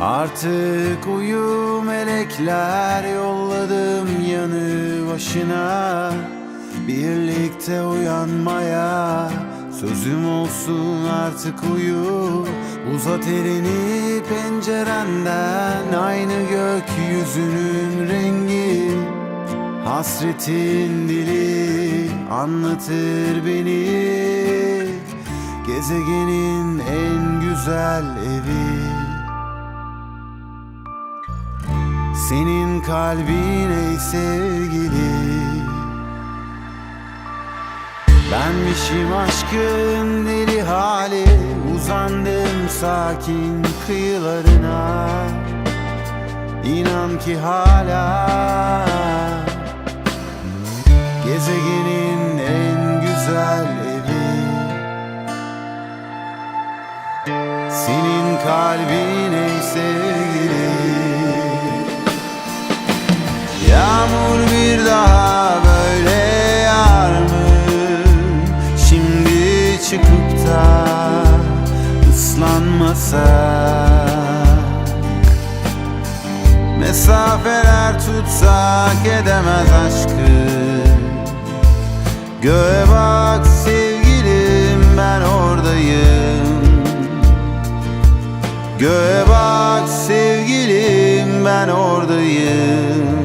Artık uyu melekler yolladım yanı başına. Birlikte uyanmaya sözüm olsun artık uyu. Uzat elini pencerenden aynı gökyüzünün rengi. Hasretin dili anlatır beni. Gezegenin en güzel evi Senin kalbin ey sevgili. Benmişim aşkın deli hali Uzandım sakin kıyılarına. İnan ki hala Gezegenin en güzel evi. Senin kalbin ey sevgili çıkıp da ıslanmasa. Mesafeler tutsak edemez aşkı. Göğe bak sevgilim ben oradayım. Göğe bak sevgilim ben oradayım